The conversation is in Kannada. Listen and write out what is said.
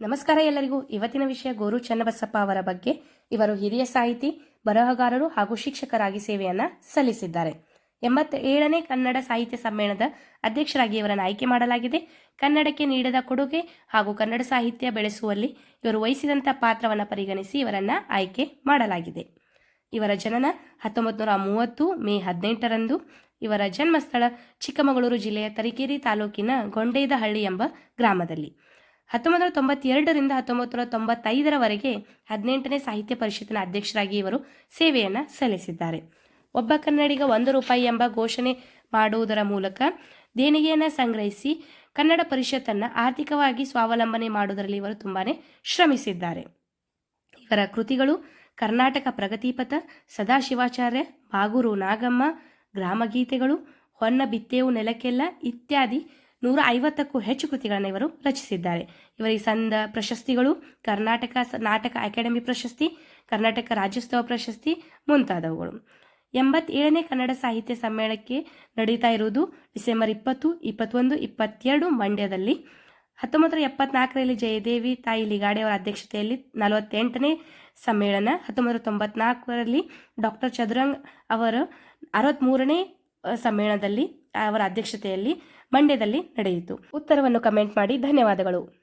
ನಮಸ್ಕಾರ ಎಲ್ಲರಿಗೂ. ಇವತ್ತಿನ ವಿಷಯ ಗೋರು ಚನ್ನಬಸಪ್ಪ ಅವರ ಬಗ್ಗೆ. ಇವರು ಹಿರಿಯ ಸಾಹಿತಿ, ಬರಹಗಾರರು ಹಾಗೂ ಶಿಕ್ಷಕರಾಗಿ ಸೇವೆಯನ್ನ ಸಲ್ಲಿಸಿದ್ದಾರೆ. ಎಂಬತ್ತ ಏಳನೇ ಕನ್ನಡ ಸಾಹಿತ್ಯ ಸಮ್ಮೇಳನದ ಅಧ್ಯಕ್ಷರಾಗಿ ಇವರನ್ನು ಆಯ್ಕೆ ಮಾಡಲಾಗಿದೆ. ಕನ್ನಡಕ್ಕೆ ನೀಡಿದ ಕೊಡುಗೆ ಹಾಗೂ ಕನ್ನಡ ಸಾಹಿತ್ಯ ಬೆಳೆಸುವಲ್ಲಿ ಇವರು ವಹಿಸಿದಂಥ ಪಾತ್ರವನ್ನು ಪರಿಗಣಿಸಿ ಇವರನ್ನ ಆಯ್ಕೆ ಮಾಡಲಾಗಿದೆ. ಇವರ ಜನನ ಹತ್ತೊಂಬತ್ತು ನೂರ ಮೂವತ್ತು ಮೇ ಹದಿನೆಂಟರಂದು ಇವರ ಜನ್ಮಸ್ಥಳ ಚಿಕ್ಕಮಗಳೂರು ಜಿಲ್ಲೆಯ ತರೀಕೆರೆ ತಾಲೂಕಿನ ಗೊಂಡೇದಹಳ್ಳಿ ಎಂಬ ಗ್ರಾಮದಲ್ಲಿ. ಹತ್ತೊಂಬತ್ತು ನೂರ ತೊಂಬತ್ತೆರಡರಿಂದ ಹತ್ತೊಂಬತ್ತು ನೂರ ತೊಂಬತ್ತೈದರವರೆಗೆ ಹದಿನೆಂಟನೇ ಸಾಹಿತ್ಯ ಪರಿಷತ್ತಿನ ಅಧ್ಯಕ್ಷರಾಗಿ ಇವರು ಸೇವೆಯನ್ನು ಸಲ್ಲಿಸಿದ್ದಾರೆ. ಒಬ್ಬ ಕನ್ನಡಿಗ ಒಂದು ರೂಪಾಯಿ ಎಂಬ ಘೋಷಣೆ ಮಾಡುವುದರ ಮೂಲಕ ದೇಣಿಗೆಯನ್ನು ಸಂಗ್ರಹಿಸಿ ಕನ್ನಡ ಪರಿಷತ್ತನ್ನು ಆರ್ಥಿಕವಾಗಿ ಸ್ವಾವಲಂಬನೆ ಮಾಡುವುದರಲ್ಲಿ ಇವರು ತುಂಬಾ ಶ್ರಮಿಸಿದ್ದಾರೆ. ಇವರ ಕೃತಿಗಳು ಕರ್ನಾಟಕ ಪ್ರಗತಿಪಥ, ಸದಾಶಿವಾಚಾರ್ಯ, ಬಾಗೂರು ನಾಗಮ್ಮ, ಗ್ರಾಮಗೀತೆಗಳು, ಹೊನ್ನ ಬಿತ್ತೇವು ನೆಲಕ್ಕೆಲ್ಲ ಇತ್ಯಾದಿ ನೂರ ಐವತ್ತಕ್ಕೂ ಹೆಚ್ಚು ಕೃತಿಗಳನ್ನು ಇವರು ರಚಿಸಿದ್ದಾರೆ. ಇವರಿಗೆ ಸಂದ ಪ್ರಶಸ್ತಿಗಳು ಕರ್ನಾಟಕ ನಾಟಕ ಅಕಾಡೆಮಿ ಪ್ರಶಸ್ತಿ, ಕರ್ನಾಟಕ ರಾಜ್ಯೋತ್ಸವ ಪ್ರಶಸ್ತಿ ಮುಂತಾದವುಗಳು. ಎಂಬತ್ತೇಳನೇ ಕನ್ನಡ ಸಾಹಿತ್ಯ ಸಮ್ಮೇಳನಕ್ಕೆ ನಡೀತಾ ಇರುವುದು ಡಿಸೆಂಬರ್ ಇಪ್ಪತ್ತು, ಇಪ್ಪತ್ತೊಂದು, ಇಪ್ಪತ್ತೆರಡು ಮಂಡ್ಯದಲ್ಲಿ. ಹತ್ತೊಂಬತ್ತರ ಎಪ್ಪತ್ನಾಲ್ಕರಲ್ಲಿ ಜಯದೇವಿ ತಾಯಿ ಲಿಗಾಡೆ ಅವರ ಅಧ್ಯಕ್ಷತೆಯಲ್ಲಿ ನಲವತ್ತೆಂಟನೇ ಸಮ್ಮೇಳನ ಹತ್ತೊಂಬತ್ತು ನೂರ ತೊಂಬತ್ನಾಲ್ಕರಲ್ಲಿ ಡಾಕ್ಟರ್ ಚದುರಂಗ್ ಅವರು ಅರವತ್ತ್ಮೂರನೇ ಸಮ್ಮೇಳನದಲ್ಲಿ ಅವರ ಅಧ್ಯಕ್ಷತೆಯಲ್ಲಿ ಮಂಡ್ಯದಲ್ಲಿ ನಡೆಯಿತು. ಉತ್ತರವನ್ನು ಕಮೆಂಟ್ ಮಾಡಿ. ಧನ್ಯವಾದಗಳು.